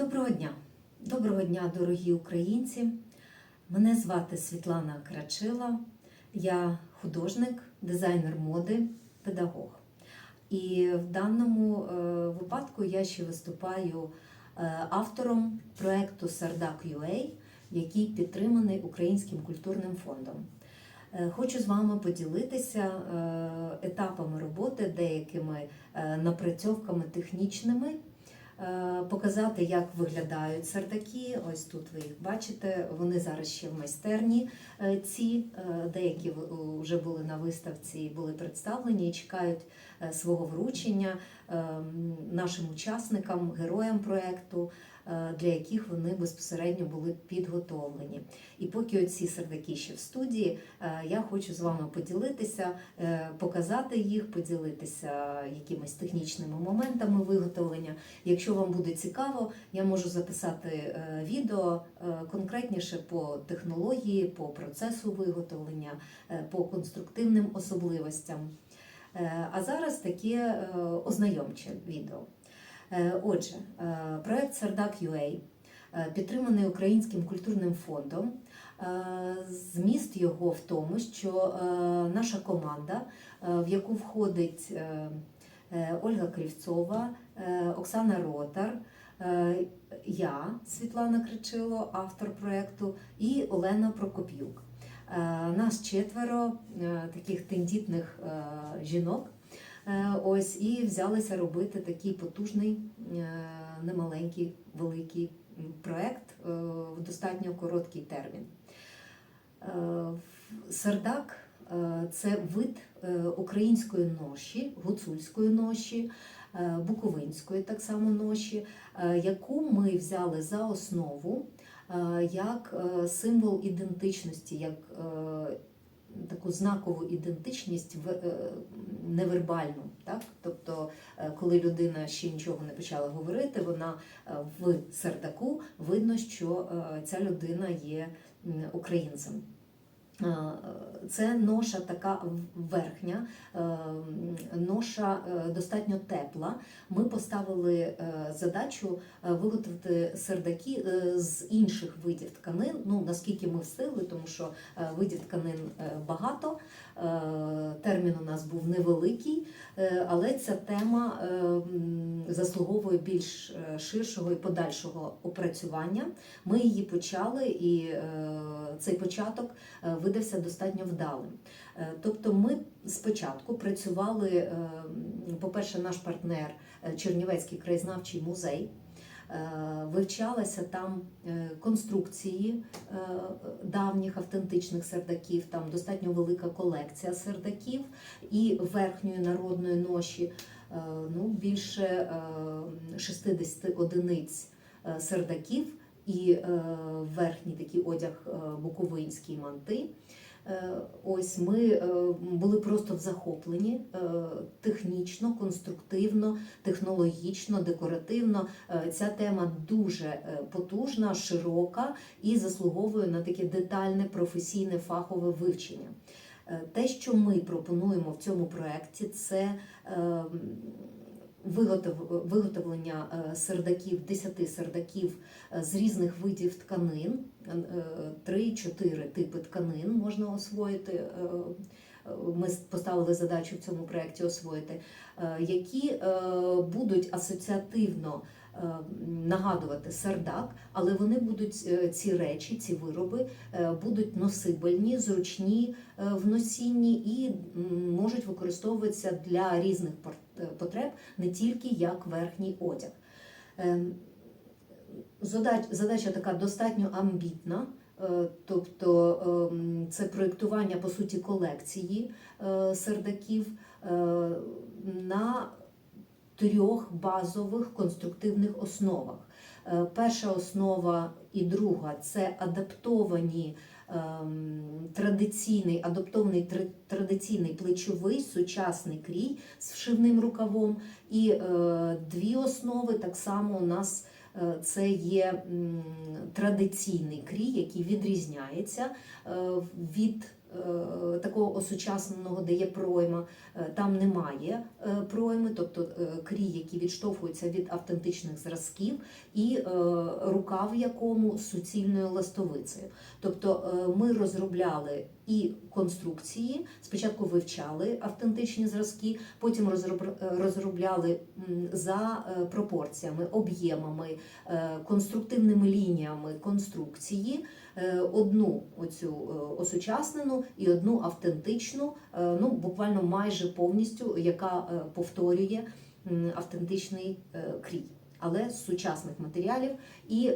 Доброго дня! Доброго дня, дорогі українці! Мене звати Світлана Крачила, я художник, дизайнер моди, педагог. І в даному е, випадку я ще виступаю е, автором проєкту Сардак.UA, який підтриманий Українським культурним фондом. Е, Хочу з вами поділитися етапами роботи, деякими напрацьовками технічними, показати, як виглядають сердаки. Ось тут ви їх бачите. Вони зараз ще в майстерні. е, Ці е, деякі вже були на виставці, були представлені і чекають е, свого вручення е, нашим учасникам, героям проекту, е, для яких вони безпосередньо були підготовлені. І поки оці сердаки ще в студії, е, я хочу з вами поділитися, е, показати їх, поділитися якимись технічними моментами виготовлення. Якщо вам буде цікаво, я можу записати е, відео е, конкретніше по технології, по процесу виготовлення, е, по конструктивним особливостям. Е, А зараз таке е, ознайомче відео. Е, Отже, е, проект Сардак.UA е, підтриманий Українським культурним фондом. Зміст його в тому, що наша команда, в яку входить Ольга Кривцова, е, Оксана Ротар, я, Світлана Кричило, автор проєкту, і Олена Прокоп'юк. Нас четверо таких тендітних жінок. Е, Ось і взялися робити такий потужний, е, немаленький, великий м, проект е, в достатньо короткий термін. Сардак е, це вид української ноші, гуцульської ноші, буковинської так само ноші, яку ми взяли за основу як символ ідентичності, як таку знакову ідентичність в- е, невербальну. Так? Тобто, е, коли людина ще нічого не почала говорити, вона е, в сердаку видно, що ця людина є українцем. Е, Це ноша така верхня, е, ноша е, достатньо тепла. Ми поставили задачу виготовити сердаки з інших видів тканин. Ну наскільки ми встигли, тому що видів тканин багато. Термін у нас був невеликий, але ця тема заслуговує більш ширшого і подальшого опрацювання. Ми її почали, і цей початок е, видався достатньо вдалим. Е, Тобто, ми спочатку працювали, е, по-перше, наш партнер е, Чернівецький краєзнавчий музей. Вивчалася там конструкції давніх автентичних сердаків, там достатньо велика колекція сердаків і верхньої народної ноші, ну, більше е, 60 одиниць сердаків і е, верхній такий одяг е, буковинський манти. Е, Ось ми були просто в захопленні технічно, конструктивно, технологічно, декоративно. Ця тема дуже потужна, широка і заслуговує на таке детальне професійне фахове вивчення. Те, що ми пропонуємо в цьому проєкті, це е, виготов- виготовлення е, сердаків, 10 сердаків е, з різних видів тканин, е, 3-4 типи тканин можна освоїти. е, е, Ми поставили задачу в цьому проєкті освоїти, е, які е, будуть асоціативно е, нагадувати сердак, але вони будуть е, ці речі, ці вироби е, будуть носибельні, зручні е, в носінні і можуть використовуватися для різних пор- е, потреб, не тільки як верхній одяг. Ем, Задача така достатньо амбітна, е, тобто ем, це проєктування по суті колекції е, сердаків е, на трьох базових конструктивних основах. Е, Перша основа і друга це адаптовані традиційний, адаптований традиційний плечовий сучасний крій з вшивним рукавом. І е, дві основи так само у нас е, це є традиційний крій, який відрізняється е, від такого осучасненого, де є пройма, е, там немає е, пройми, тобто е, крій, які відштовхуються від автентичних зразків, і е, рукав в якому суцільною ластовицею. Тобто е, ми розробляли і конструкції, спочатку вивчали автентичні зразки, потім е, розробляли за е, пропорціями, об'ємами, е, конструктивними лініями конструкції. Е, Одну оцю е, осучаснену і одну автентичну, е, ну буквально майже повністю, яка повторює автентичний крій, але з сучасних матеріалів і е,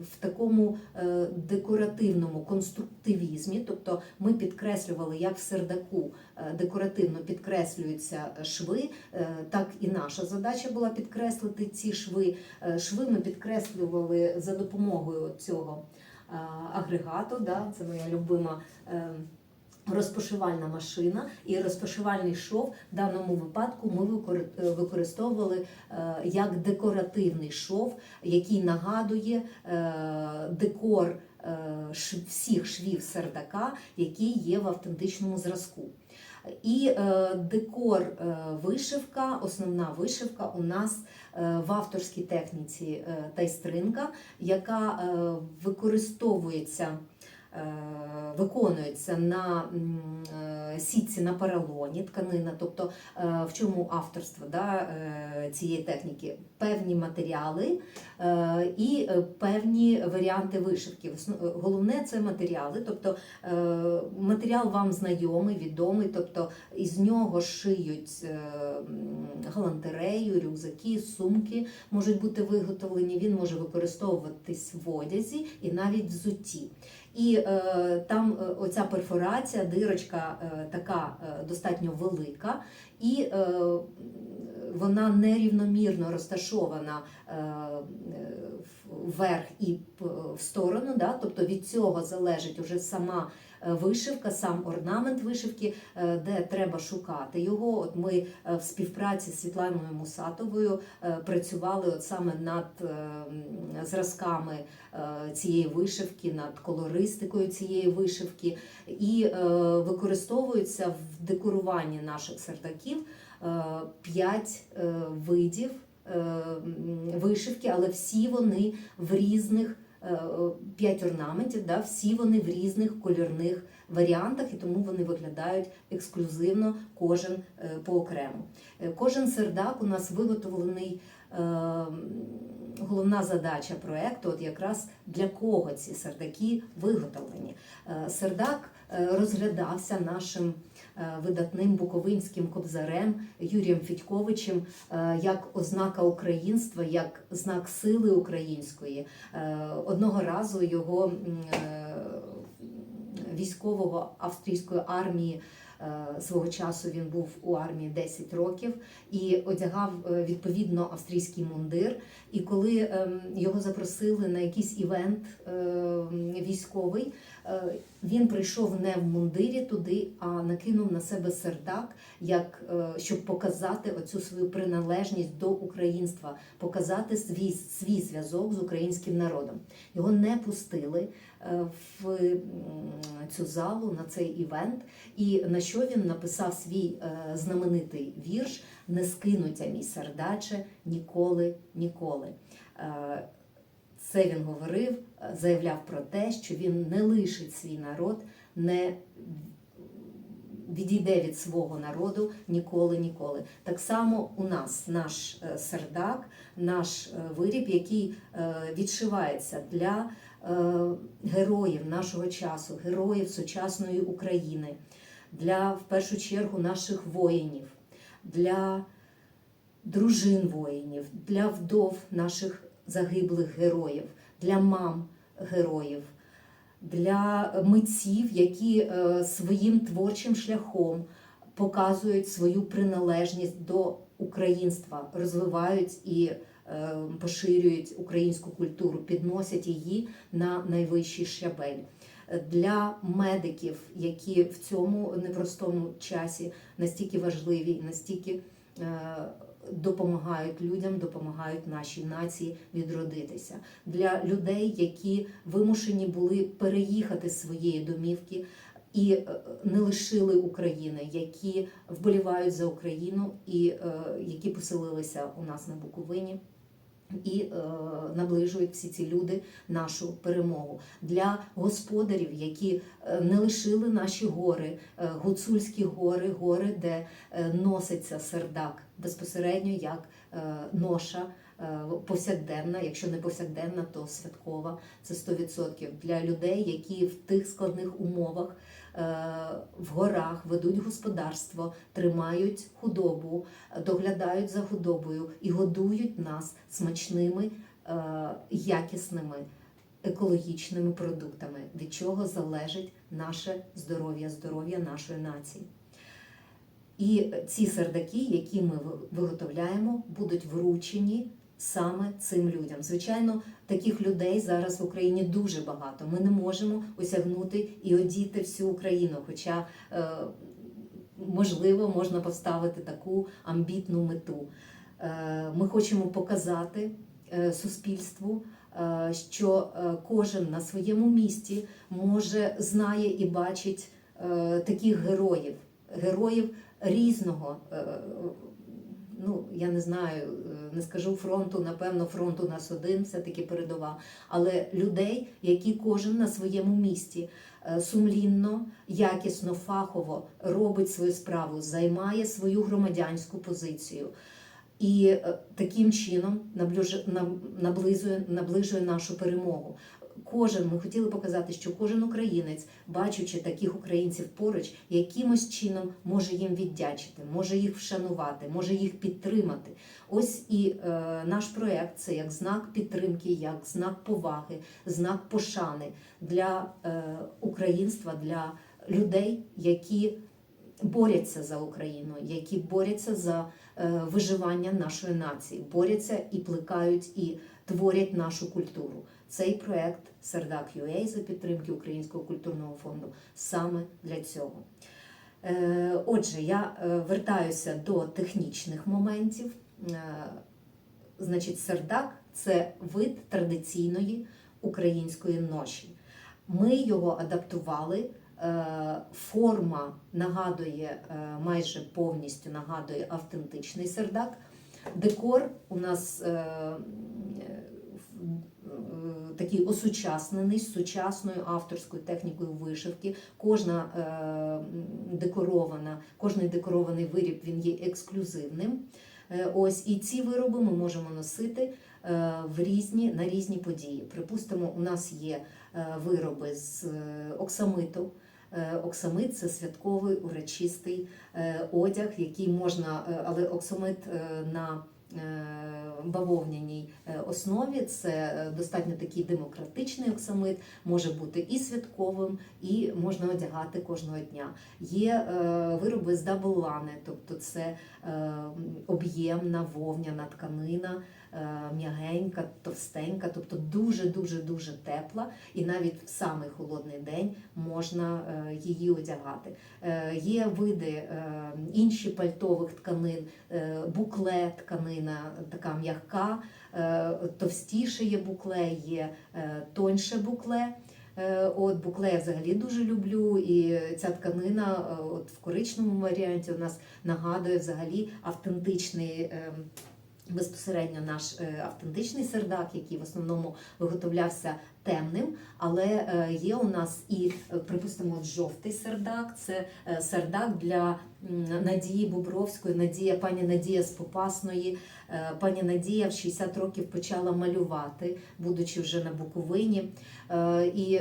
в такому е, декоративному конструктивізмі, тобто ми підкреслювали, як в сердаку е, декоративно підкреслюються шви, е, так і наша задача була підкреслити ці шви. Е, Шви ми підкреслювали за допомогою цього агрегату. Да? Це моя любима. е, Розпошивальна машина і розпошивальний шов в даному випадку ми е, використовували е, як декоративний шов, який нагадує е, декор е, всіх швів сердака, які є в автентичному зразку. І е, декор е, вишивка, основна вишивка у нас е, в авторській техніці тайстринка, яка використовується. Е, Виконується на е, сітці на поролоні тканина, тобто е, в чому авторство да, цієї техніки? Певні матеріали і певні варіанти вишивки. Головне це матеріали, тобто матеріал вам знайомий, відомий, тобто із нього шиють галантерею, рюкзаки, сумки можуть бути виготовлені. Він може використовуватись в одязі і навіть взутті. І е, там е, оця перфорація, дирочка е, така е, достатньо велика, і е, вона нерівномірно розташована е, вверх і в сторону. Да? Тобто від цього залежить уже сама вишивка, сам орнамент вишивки, е, де треба шукати його. От ми е, в співпраці з Світланою Мусатовою е, працювали от саме над е, зразками е, цієї вишивки, над колористикою цієї вишивки, і е, використовуються в декоруванні наших сердаків е, п'ять е, видів е, вишивки, але всі вони в різних е, п'ять орнаментів, да, всі вони в різних кольорних варіантах, і тому вони виглядають ексклюзивно кожен е, по окремо. Е, Кожен сердак у нас виготовлений. е, Головна задача проекту, от якраз для кого ці сердаки виготовлені. Е, Сердак е, розглядався нашим е, видатним буковинським кобзарем Юрієм Федьковичем е, як ознака українства, як знак сили української. Е, Одного разу його е, військового австрійської армії. Е, Свого часу він був у армії 10 років і одягав е, відповідно австрійський мундир. І коли ем, його запросили на якийсь івент ем, військовий, е, він прийшов не в мундирі туди, а накинув на себе сердак, як е, щоб показати оцю свою приналежність до українства, показати свій, свій зв'язок з українським народом. Його не пустили е, в цю залу на цей івент. І на що він написав свій е, знаменитий вірш Не скинуться мій сердаче ніколи, ніколи. Е, Це він говорив, е, заявляв про те, що він не лишить свій народ, не відійде від свого народу ніколи, ніколи. Так само у нас наш е, сердак, наш е, виріб, який е, відшивається для е, героїв нашого часу, героїв сучасної України, для в першу чергу наших воїнів, для дружин воїнів, для вдов наших загиблих героїв, для мам героїв, для митців, які е, своїм творчим шляхом показують свою приналежність до українства, розвивають і е, поширюють українську культуру, підносять її на найвищий щабель. Для медиків, які в цьому непростому часі настільки важливі, настільки е, допомагають людям, допомагають нашій нації відродитися. Для людей, які вимушені були переїхати з своєї домівки і е, не лишили України, які вболівають за Україну і е, які поселилися у нас на Буковині. І е, наближують всі ці люди нашу перемогу для господарів, які е, не лишили наші гори, е, гуцульські гори, гори, де е, носиться сердак безпосередньо як е, ноша е, повсякденна. Якщо не повсякденна, то святкова. Це 100% для людей, які в тих складних умовах в горах ведуть господарство, тримають худобу, доглядають за худобою і годують нас смачними, е, якісними, екологічними продуктами, від чого залежить наше здоров'я, здоров'я нашої нації. І ці сердаки, які ми виготовляємо, будуть вручені саме цим людям. Звичайно, таких людей зараз в Україні дуже багато. Ми не можемо осягнути і одіти всю Україну. Хоча, е, можливо, можна поставити таку амбітну мету. Е, Ми хочемо показати е, суспільству, що кожен на своєму місці може знає і бачить таких героїв, героїв різного. Ну, я не знаю, не скажу фронту, напевно, фронт у нас один, все-таки передова. Але людей, які кожен на своєму місці е, сумлінно, якісно, фахово робить свою справу, займає свою громадянську позицію. І е, таким чином наблизує, наближує нашу перемогу. Кожен ми хотіли показати, що кожен українець, бачучи таких українців поруч, якимось чином може їм віддячити, може їх вшанувати, може їх підтримати. Ось і е, наш проект це як знак підтримки, як знак поваги, знак пошани для е, українства, для людей, які борються за Україну, які борються за е, виживання нашої нації, борються і плекають і творять нашу культуру. Цей проект Сердак UA за підтримки Українського культурного фонду саме для цього. Е, Отже, я е, вертаюся до технічних моментів. Е, Значить, сердак це вид традиційної української ноші. Ми його адаптували. Форма нагадує майже повністю нагадує автентичний сердак. Декор у нас такий осучаснений з сучасною авторською технікою вишивки. Кожна е, декорована, кожний декорований виріб він є ексклюзивним. Е, Ось і ці вироби ми можемо носити е, в різні на різні події. Припустимо, у нас є вироби з оксамиту. Оксамит це святковий урочистий одяг, який можна, але оксамит на бавовняній е, основі це е, достатньо такий демократичний оксамит, може бути і святковим, і можна одягати кожного дня. Є е, вироби з даблани, тобто це е, об'ємна вовняна тканина, е, м'ягенька, товстенька, тобто дуже дуже дуже тепла, і навіть в самий холодний день можна е, її одягати. Е, Є види е, інші пальтових тканин, е, букле тканина така м'яка, е, товстіше є букле, є е, тоньше букле. Е, От букле я взагалі дуже люблю, і ця тканина е, от в коричневому варіанті у нас нагадує взагалі автентичний. Безпосередньо наш е, автентичний сердак, який в основному виготовлявся темним, але е, є у нас і, е, припустимо, жовтий сердак. Це е, сердак для Надії Бубровської, Надія, пані Надія з Попасної. Пані Надія в 60 років почала малювати, будучи вже на Буковині. І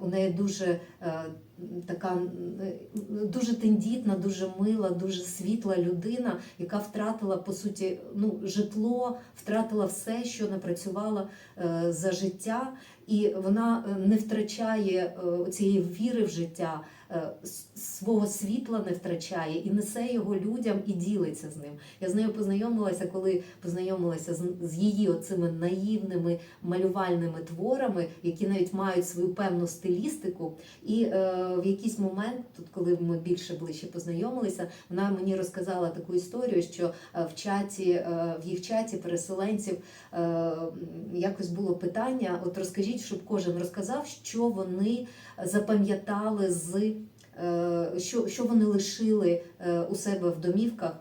у неї дуже така дуже тендітна, дуже мила, дуже світла людина, яка втратила по суті ну, житло, втратила все, що напрацювала за життя, і вона е, не втрачає е, цієї віри в життя. Е, Свого світла не втрачає і несе його людям і ділиться з ним. Я з нею познайомилася, коли познайомилася з, її оцими наївними малювальними творами, які навіть мають свою певну стилістику. І е, в якийсь момент, тут, коли ми більше ближче познайомилися, вона мені розказала таку історію, що е, в чаті, е, в їх чаті переселенців е, якось було питання: от розкажіть щоб кожен розказав, що вони запам'ятали з що, що вони лишили е, у себе в домівках,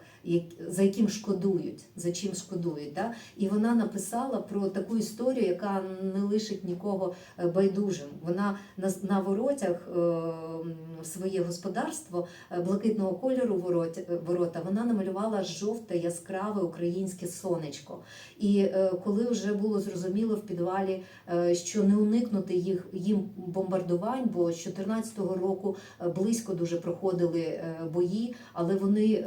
за яким шкодують, за чим шкодують. Да? І вона написала про таку історію, яка не лишить нікого е, байдужим. Вона на, на воротях е, своє господарство е, блакитного кольору ворот, ворота вона намалювала жовте яскраве українське сонечко. І коли вже було зрозуміло в підвалі, що не уникнути їх їм бомбардувань, бо з 14-го року близько дуже проходили бої, але вони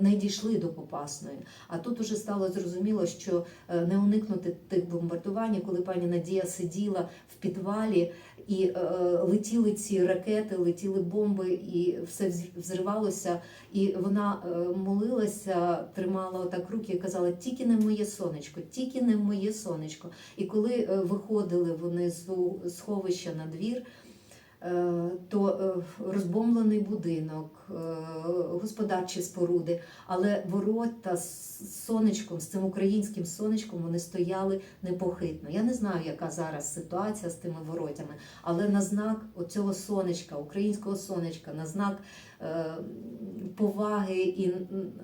не дійшли до Попасної. А тут уже стало зрозуміло, що е, не уникнути тих бомбардувань, коли пані Надія сиділа в підвалі. І е, летіли ці ракети, летіли бомби, і все взривалося. І вона е, молилася, тримала отак руки і казала: тільки не моє сонечко, тільки не моє сонечко. І коли е, виходили вони з сховища на двір, е, то е, розбомблений будинок, е, господарчі споруди, але ворота з сонечком, з цим українським сонечком, вони стояли непохитно. Я не знаю, яка зараз ситуація з тими воротями, але на знак оцього сонечка, українського сонечка, на знак е, поваги і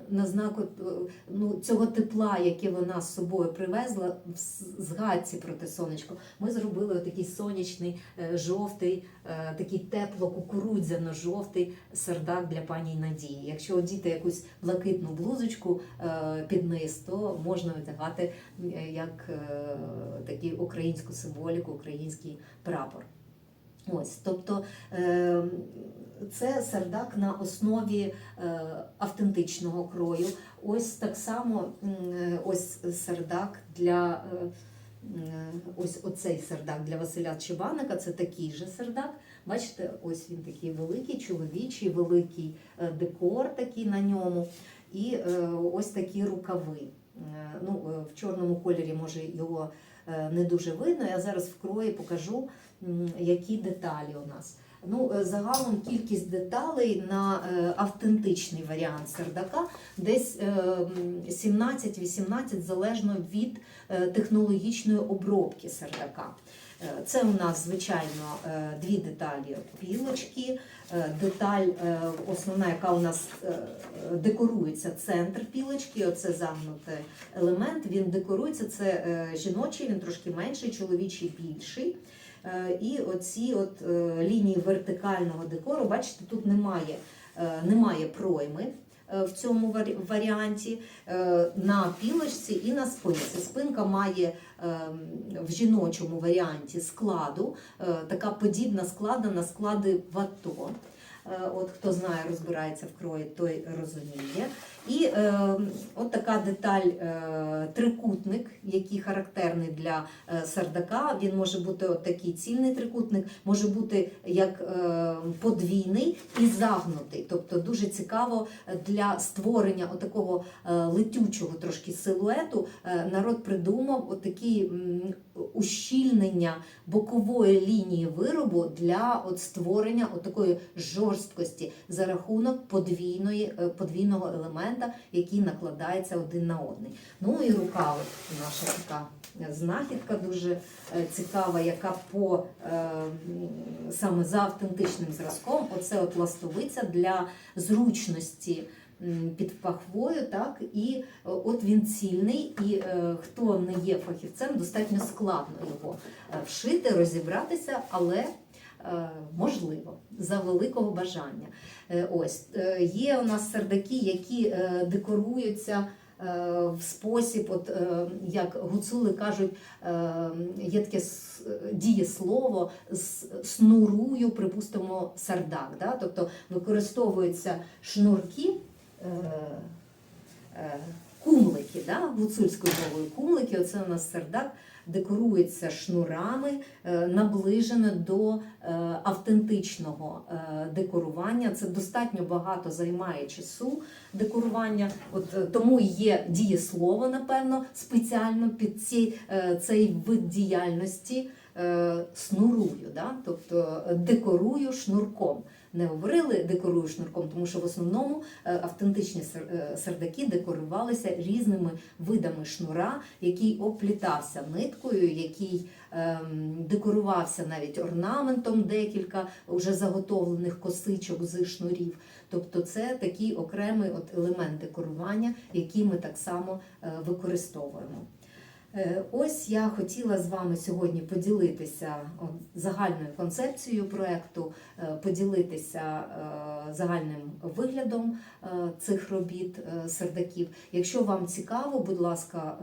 на знак е, ну, цього тепла, яке вона з собою привезла в згадці про те сонечко, ми зробили такий сонячний, е, жовтий, е, такий тепло-кукурудзяно-жовтий сердак для пані Надії. Якщо одіти якусь блакитну блузочку е, під низ, то можна одягати е, як е, таку українську символіку, український прапор. Ось, тобто це сердак на основі автентичного крою. Ось так само ось сердак для ось оцей сердак для Василя Чебаника. Це такий же сердак. Бачите, ось він такий великий, чоловічий, великий е, декор такий на ньому. І е, ось такі рукави. Е, Ну, в чорному кольорі може його не дуже видно. Я зараз в крої покажу, які деталі у нас. Ну, загалом кількість деталей на автентичний варіант сердака десь е, 17-18 залежно від технологічної обробки сердака. Е, Це у нас, звичайно, е, дві деталі пілочки, е, деталь основна, яка у нас декорується, центр пілочки, оце загнутий елемент, він декорується, це жіночий, він трошки менший, чоловічий більший. І оці от лінії вертикального декору, бачите, тут немає, немає пройми в цьому варі- варіанті е, на пілочці і на спинці. Спинка має е, в жіночому варіанті складу, е, така подібна склада на склади вато. Е, От хто знає, розбирається в крої, той розуміє. І е, от така деталь, е, трикутник, який характерний для е, сердака. Він може бути от такий цільний трикутник, може бути як е, подвійний і загнутий. Тобто дуже цікаво для створення отакого е, летючого трошки силуету. е, народ придумав отакі м, ущільнення бокової лінії виробу для от створення отакої жорсткості за рахунок подвійної, е, подвійного елемента, який накладається один на одний. Ну і рука, наша така знахідка дуже е, цікава, яка по е, саме за автентичним зразком, оце от ластовиця для зручності. Під пахвою, так і е, от він цільний, і е, хто не є фахівцем, достатньо складно його е, вшити, розібратися, але можливо за великого бажання. Ось є у нас сердаки, які декоруються. В спосіб, от як гуцули кажуть, є таке дієслово с- снурую, припустимо, сардак. Да? Тобто використовуються шнурки, кумлики, да? гуцульською мовою кумлики. Оце у нас сердак декорується шнурами, е, наближено до е, автентичного е, декорування. Це достатньо багато займає часу декорування. От е, тому є дієслово, напевно, спеціально під ці, е, цей вид діяльності. е, Снурую, да? тобто е, декорую шнурком. Не говорили декорую шнурком, тому що в основному е, автентичні е, сердаки декорувалися різними видами шнура, який оплітався ниткою, який ем, декорувався навіть орнаментом декілька вже заготовлених косичок з шнурів. Тобто це такий окремий от елемент декорування, який ми так само е, використовуємо. Е, Ось я хотіла з вами сьогодні поділитися загальною концепцією проекту, е, поділитися е, загальним виглядом цих робіт сердаків. Якщо вам цікаво, будь ласка,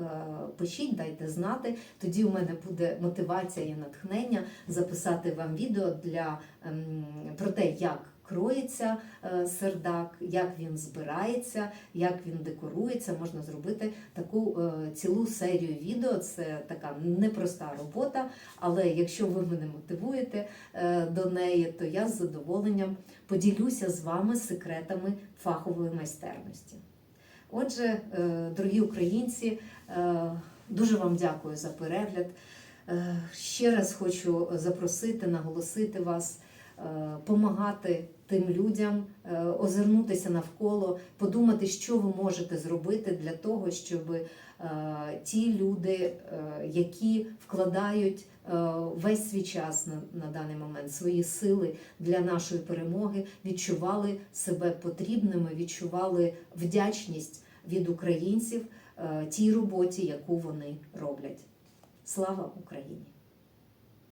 пишіть, дайте знати. Тоді у мене буде мотивація і натхнення записати вам відео для ем, про те, як кроється е, сердак, як він збирається, як він декорується. Можна зробити таку е, цілу серію відео. Це така непроста робота, але якщо ви мене мотивуєте е, до неї, то я з задоволенням поділюся з вами секретами фахової майстерності. Отже, дорогі українці, дуже вам дякую за перегляд. Ще раз хочу запросити, наголосити вас, помагати тим людям, е, озирнутися навколо, подумати, що ви можете зробити для того, щоб е, ті люди, е, які вкладають е, весь свій час на, на даний момент, свої сили для нашої перемоги, відчували себе потрібними, відчували вдячність від українців е, тій роботі, яку вони роблять. Слава Україні!